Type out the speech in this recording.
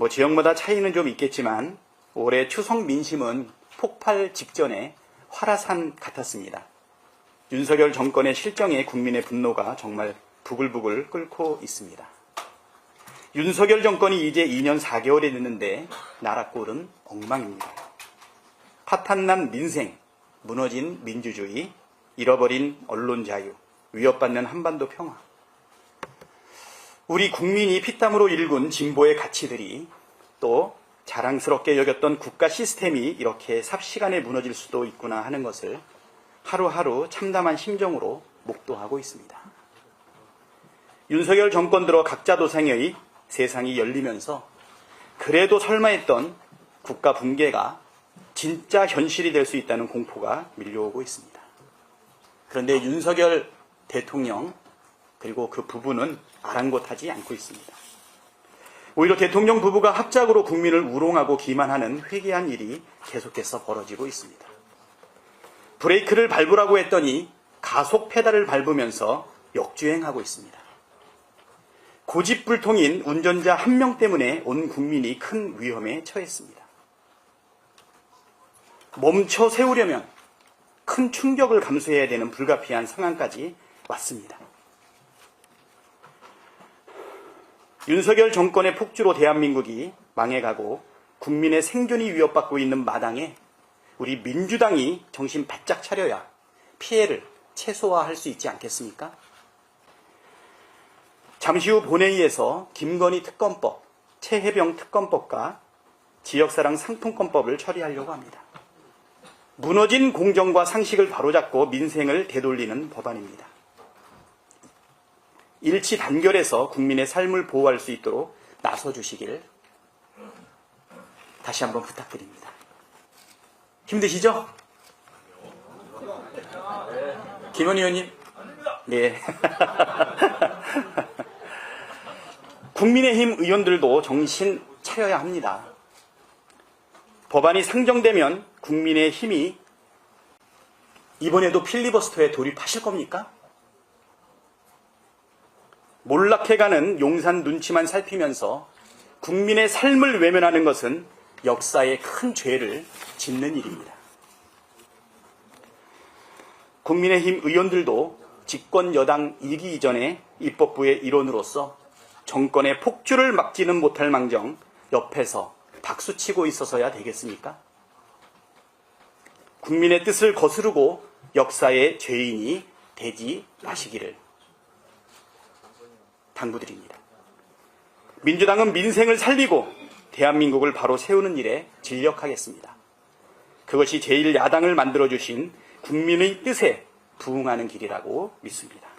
뭐 지역마다 차이는 좀 있겠지만 올해 추석 민심은 폭발 직전에 화라산 같았습니다. 윤석열 정권의 실정에 국민의 분노가 정말 부글부글 끓고 있습니다. 윤석열 정권이 이제 2년 4개월이 됐는데 나라 꼴은 엉망입니다. 파탄난 민생, 무너진 민주주의, 잃어버린 언론 자유, 위협받는 한반도 평화. 우리 국민이 피땀으로 일군 진보의 가치들이 또 자랑스럽게 여겼던 국가 시스템이 이렇게 삽시간에 무너질 수도 있구나 하는 것을 하루하루 참담한 심정으로 목도하고 있습니다. 윤석열 정권 들어 각자 도생의 세상이 열리면서 그래도 설마 했던 국가 붕괴가 진짜 현실이 될 수 있다는 공포가 밀려오고 있습니다. 그런데 윤석열 대통령 그리고 그 부부는 아랑곳하지 않고 있습니다. 오히려 대통령 부부가 합작으로 국민을 우롱하고 기만하는 회개한 일이 계속해서 벌어지고 있습니다. 브레이크를 밟으라고 했더니 가속 페달을 밟으면서 역주행하고 있습니다. 고집불통인 운전자 한 명 때문에 온 국민이 큰 위험에 처했습니다. 멈춰 세우려면 큰 충격을 감수해야 되는 불가피한 상황까지 왔습니다. 윤석열 정권의 폭주로 대한민국이 망해가고 국민의 생존이 위협받고 있는 마당에 우리 민주당이 정신 바짝 차려야 피해를 최소화할 수 있지 않겠습니까? 잠시 후 본회의에서 김건희 특검법, 최혜병 특검법과 지역사랑 상품권법을 처리하려고 합니다. 무너진 공정과 상식을 바로잡고 민생을 되돌리는 법안입니다. 일치 단결해서 국민의 삶을 보호할 수 있도록 나서 주시길 다시 한번 부탁드립니다. 힘드시죠? 김원 의원님? 네. 국민의힘 의원들도 정신 차려야 합니다. 법안이 상정되면 국민의힘이 이번에도 필리버스터에 돌입하실 겁니까? 몰락해가는 용산 눈치만 살피면서 국민의 삶을 외면하는 것은 역사의 큰 죄를 짓는 일입니다. 국민의힘 의원들도 집권 여당 이기 이전에 입법부의 일원으로서 정권의 폭주를 막지는 못할 망정 옆에서 박수치고 있어서야 되겠습니까? 국민의 뜻을 거스르고 역사의 죄인이 되지 마시기를 당부드립니다. 민주당은 민생을 살리고 대한민국을 바로 세우는 일에 진력하겠습니다. 그것이 제1야당을 만들어주신 국민의 뜻에 부응하는 길이라고 믿습니다.